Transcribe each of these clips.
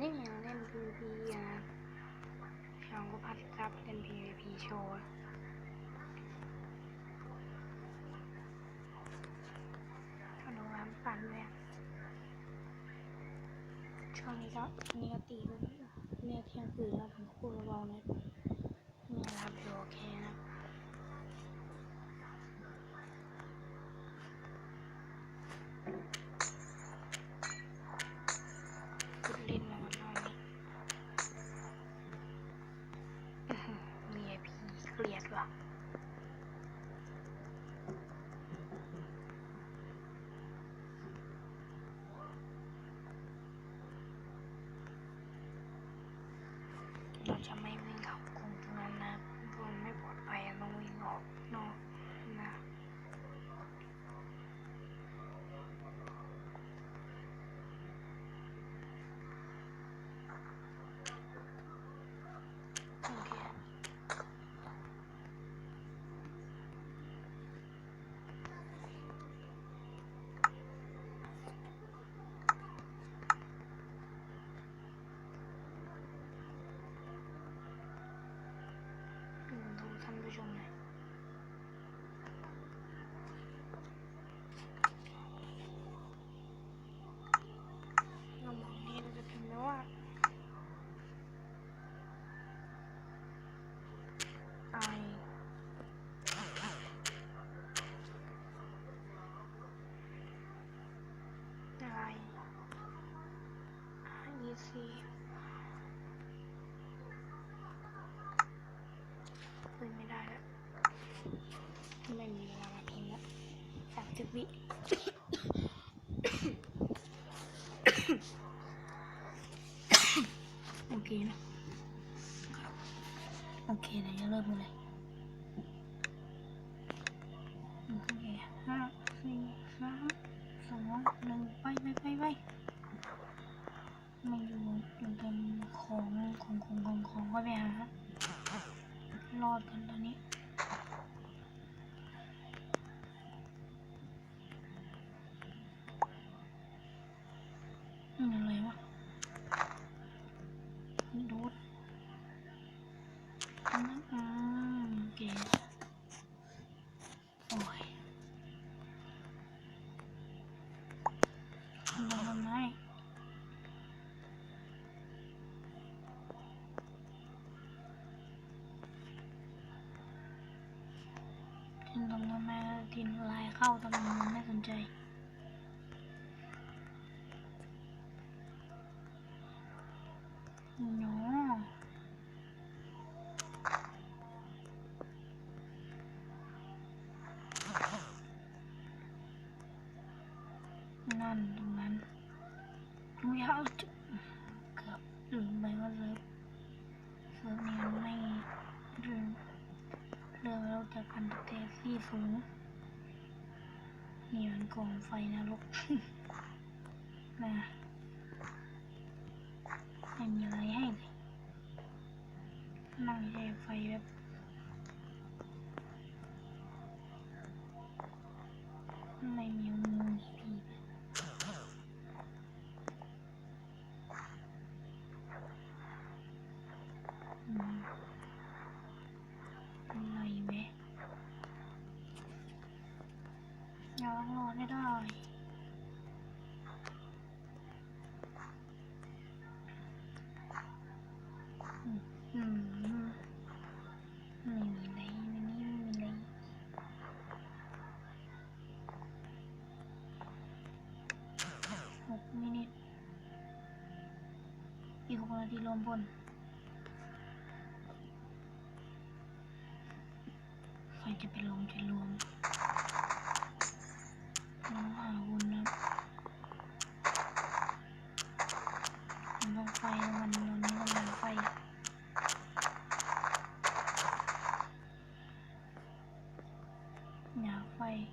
นี้ยังเล่น PVP อะช่องก็พัดซับเล่น PVP โชว์ขนมร้านปั่นเลยช่วงนี้ก็นี่ก็ตีกันเนี่ยเที่ยงคืนแล้วผมพูดเบาๆนะนี่รับอยู่โอเคนะ กุดลิ้นแล้วน้องนี่อื้อหือ VIP เกลียดว่ะเราจะไม่วิ่งเข้ากรุงตรงนั้นนะมันไม่ปลอดภัยอะต้องวิ่งออกนอกนะ โอเคอืมดูท่านผู้ชมหน่อยเรามองนี่เราจะพิมพ์ไหมว่า I I E C คุยไม่ได้แล้วไม่มีเวลามาพิมพ์แล้วสามสิบวิโอเคนะ โอเคนะจะเริ่มเลยโอเคห้าสี่สามสองหนึ่งไปไปไปไปไม่อยู่อยู่เต็มของของของของของก็ไปหารอดกันตอนนี้อืมอะไรวะโดด อืมอืมโอเคโอ้ยทำไมทำไมทินตรงนั้นแม่ทินลาย เข้าตรงนั้นไม่สนใจเนาะนั่นตรงนั้นไม่เอาเกือบลืมไปว่าเซิฟเซิร์ฟนี้นไม่เรื่องเรื่องเราจะกันเทซี่สูง นี่มันกองไฟนรกนะไม่มีอะไรให้เลย นั่งแช่ไฟแบบไม่มีมือผีอืมอะไรเว้ยยังรอ ไม่ได้ อืมอืมไม่มีอะไรไม่มีไม่มีอะไรหกมินิทอีกหกนาทีรวมพลใครจะไปลงจะรวมน้องหาวนนะมันต้องไฟแล้วมันตอนนี้กำลังไฟ หนาไฟ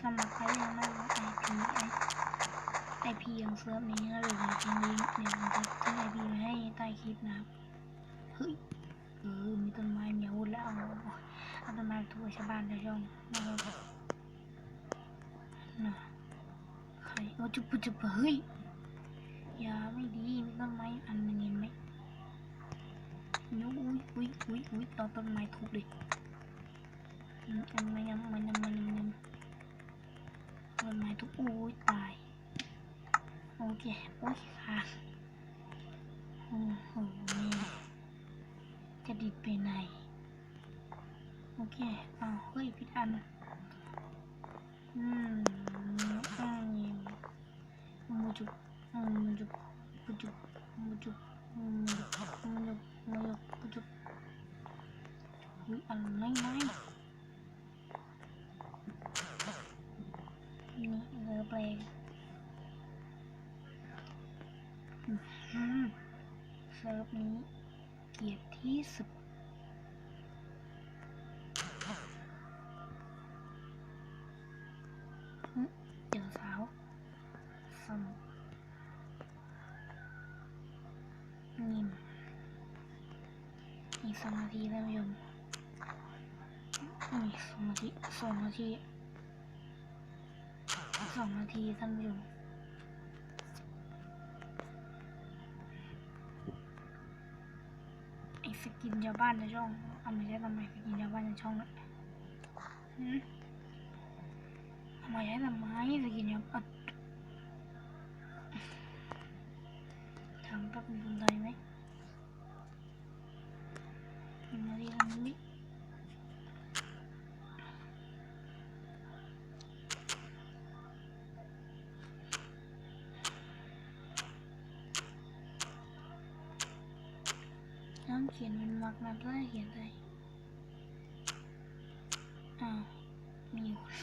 สมัครใครยังไม่รู้ไอพีไอไอพียังเซิร์ฟนี้นะหรือจริงลิงก์เดี๋ยวผมจะทิ้งไอพีไว้ให้ใต้คลิปนะครับเฮ้ยเออมีต้นไม้มีอาวุธแล้วเอาเอาต้นไม้ทุบชาวบ้านชาวช่องนะครับ น่ะใครโอ้จุบจุบเฮ้ยยาไม่ดีมีต้นไม้อันหนึงเห็นไหมนุ้ยอุ้ยอุ้ยอุ้ยเอต้นไม้ทุบเลยอันมันยังมันยังมันยังมันต้นไม้ทุบอุ้ยตายโอเคโอ้ยค่ะโอ้โหจะดิดไปไหนโอเคอ้าวเฮ้ยผิดอันอืมอืมมูจุอืมมูจุมูจุมูจุอืมมูจุมูจุมูจุมูจุ เฮ้ยอะไรไหมนี่เรือแปลงอืมเซิร์ฟนี้เกียดที่สุดหึเจอสาวสมนิ่มอีกสองนาทีแล้วโยม อีกสองนาทีสองนาทีสองนาทีท่านผู้ชมไอ้สกินชาบ้านในช่องเอามาใช้ทำไมสกินชาบ้านในช่องนะหืมเอามาใช้ทำไมสกินชาบ้านทำแป๊บนึงได้ไหมหนึ่งนาทีทำนี้น้อง เขียนเป็นวรรคนัดแรกเขียนอะไรอ้าวมีคน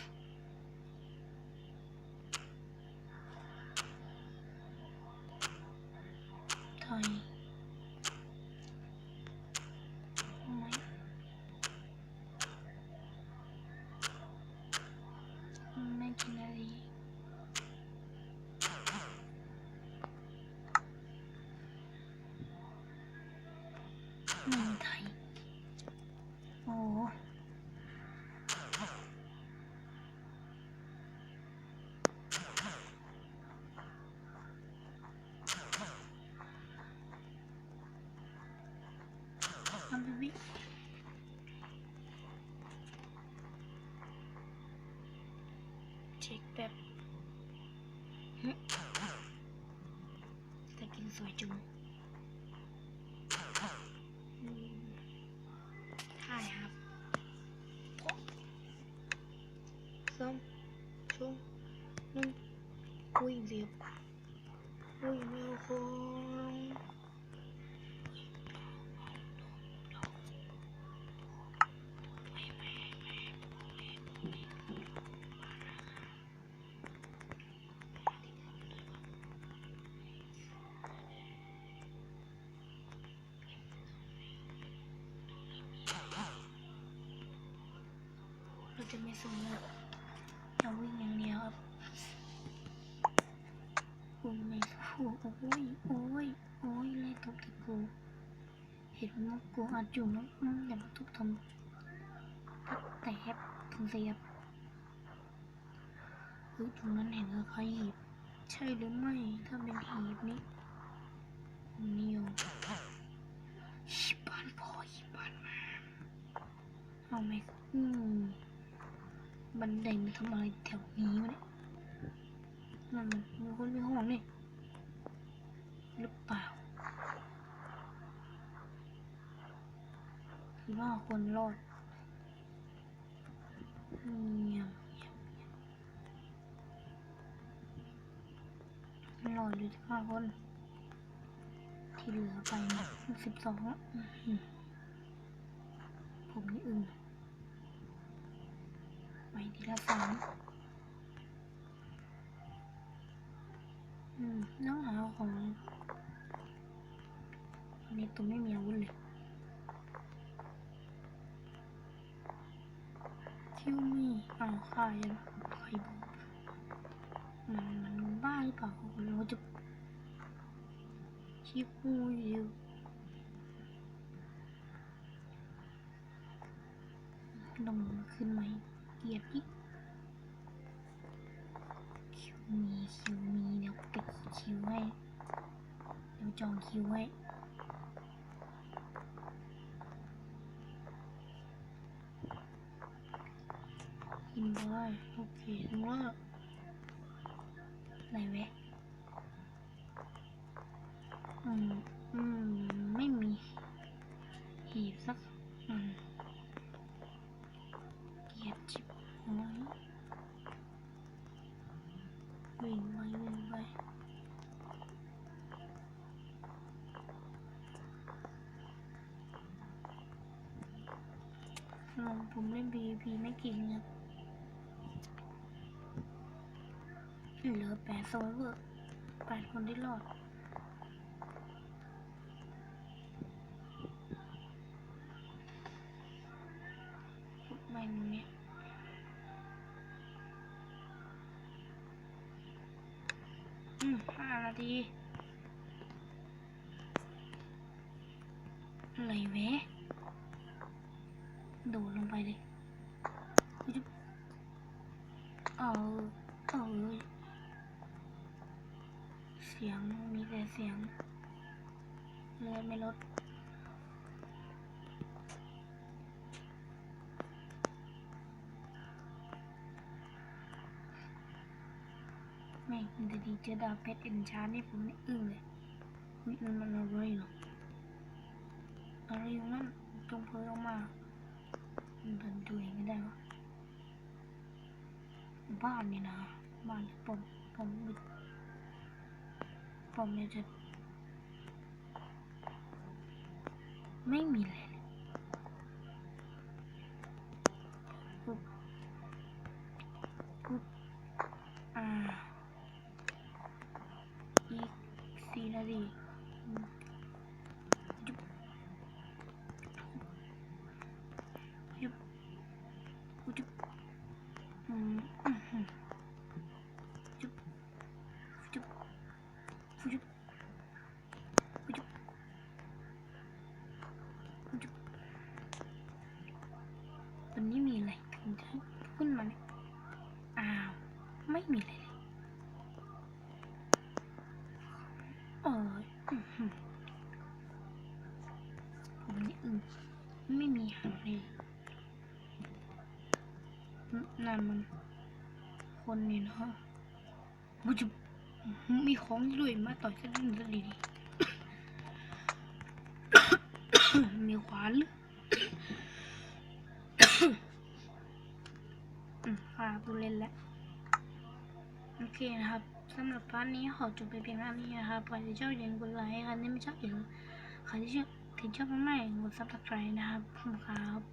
ถอยไม่ไม่กินอะไร ไม่มีไทยโอ้โหทำไปวิเช็คแบบหึแต่กินสวยจุงอืมใช่ครับส้มชุ่มนุ่มอุ้ยเสียบอุ้ยไม่เอาของเรา จะไม่สนเลยเราวิ่งอย่างเดียวครับกูไม่สู้โอ้ยโอ้ยโอ้ยไล่ทุบแต่กูเห็นว่ากูอัดอยู่แล้วอืมอย่ามาทุบทำแต่แฮปถึงเสียบเฮ้ยตรงนั้นเห็นกับใครหีบ ใช่หรือไม่ ถ้าเป็นหีบนี้นิวชิบานพอชิบานมาเอาไหมอืม บันไดมันทำอะไรแถวนี้วะเนี่ยนั่นมันมีคนมีห้องนี่หรือเปล่าหรือว่าคนรอดเงียบเงียบเงียบรอดอยู่ที่ห้าคน ที่เหลือไปสิบสองอื้อหือผมนี่อึ้ง ไป ทีละสามอืมน้องหาของอันนี้ตัวไม่มีอาวุธเลยคิวมี่อ้าวฆ่ายังใครบอกมันมันบ้าหรือเปล่าเราจะชิปูอยู่ลงขึ้นไหม เกียดอีกคิวมีคิวมีเดี๋ยวปิดคิวให้เดี๋ยวจองคิวให้กินได้โอเคถึงว่าไหนแวะอืมอืมไม่มีหีบสักอืมเกียดจิบหอยวิ่งไปวิ่งไป ลองผมเล่น PVP ไม่เก่งนะเหลือแปดโซเวอร์แปดคนที่รอดไม่เนี่ยอืมห้านาทีอะไรแวะ โดดลงไปเลยอุ๊ยเออเออเสียงมีแต่เสียงเลือดไม่ลดแม่มันจะดีเจอดาวเพชรเอ็นชาร์นี่ผมนี่อึ้งเลยวิมันมันอะไรหรออะไรอยู่นั่นจงเพลอออกมา มันเดินตัวเองไม่ได้วะบ้านนี่นะบ้านผมผมบิดผมเนี่ยจะไม่มีเลยปุ๊บปุ๊บอ่า อีกสี่นาทีอืมยุบยุบยุบอืมอืมอืมยุบยุบยุบ Ujuk. Ujuk. วันนี้มีอะไรถึงจะขึ้นมาเนี่ยอ้าว ไม่มีอะไรเลยโอ้ยอื้อหือผมนี่อึ้งไม่มีหางเลยนนั่นมัน คนนี่เนาะบุจุมีของด้วยมาต่อยกันดิ้นซะดีมีขวานค่ะผู้เล่นแล้ว โอเคนะครับสำหรับพาร์ทนี้ขอจบไปเพียงเท่านี้นะครับใครที่ชอบอย่าลืมกดไลค์ใครที่ไม่ชอบอย่าลืมใครที่ชอบที่ชอบมากๆกดซับสไครต์นะครับขอบคุณครับ